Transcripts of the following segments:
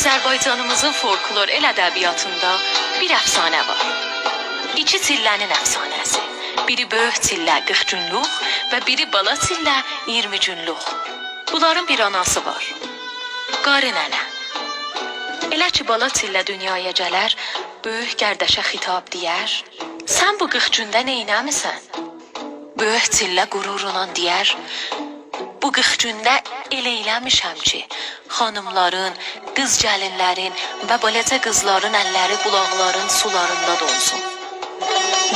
Azərbaycanımızın folklor el ədəbiyyatında bir əfsanə var. İki çillənin əfsanəsi. Biri böyük çillə 40 günlük və biri bala çillə 20 günlük. Bunların bir anası var. Qarı nənə. Elə ki bala çillə dünyaya gələr, böyük qərdəşə xitab deyər: "Sən bu 40 gündə nə etmisən?" Böyük çillə qürurla deyər: Bu 40 gündə elə eləmişəm ki, xanımların, qız gəlinlərin və balaca qızların əlləri bulaqların sularında donsun.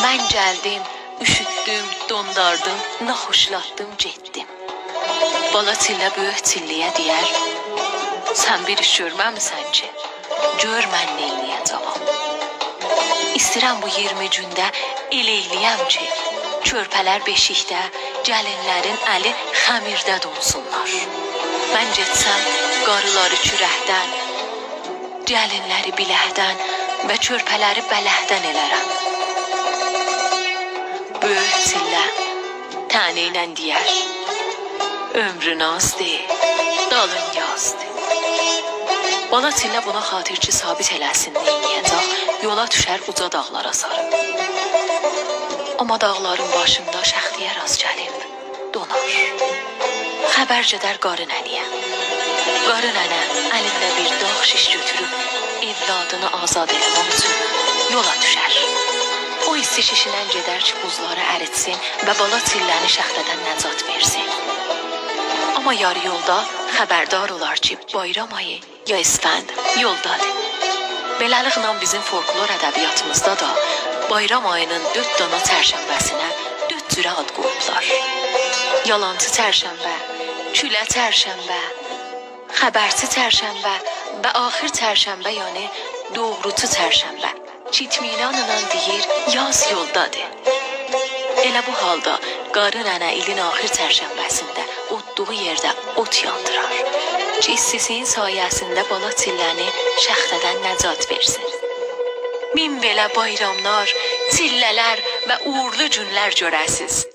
Mən gəldim, üşütdüm, dondardım, naxoşlatdım, getdim. Bala çillə böyük çilliyə deyər: Sən bir iş görməmisən ki, gör mən nə eləyəcəm. İstəyirəm bu 20 gündə elə eləyəm ki, körpələr beşikdə, gəlinlərin əli xəmirdə donsunlar. Mən getsəm qarıları kürəkdən, gəlinləri biləkdən və körpələri bələhdən elərəm. Böyük çillə təni ilə deyər, ömrün azdır, dalın yazdır. Bala çillə buna xatirçi sabit eləsin neyniyəcək, yola düşər uca dağlara sarı. Amma dağların başında şəxliyə Nənəyə. Qarı nənə əlində bir dağ şiş götürüb evladını azad eləmək üçün yola düşər. O hissi şişindən gedər ki, buzları əritsin və bala çilləni şəxlədən nəcat versin. Amma yarı yolda xəbərdar olar ki, bayram ayı ya İsfənd yoldadır. Beləliklə bizim folklor ədəbiyyatımızda da bayram ayının 4 dana çərşənbəsinə 4 cürə ad qoyublar. Yalancı çərşənbə, külə çərşənbə, xəbərçi çərşənbə və axır çərşənbə yəni doğrucu çərşənbə. Çitminanla deyir, yaz yoldadır. Elə bu halda qarı nənə ilin axır çərşənbəsində otduğu yerdə ot yandırar. Ki istisiyin sayəsində bala çilləni şəxtədən nəcat versin. Min belə bayramlar, çillələr və uğurlu günlər görəsiz.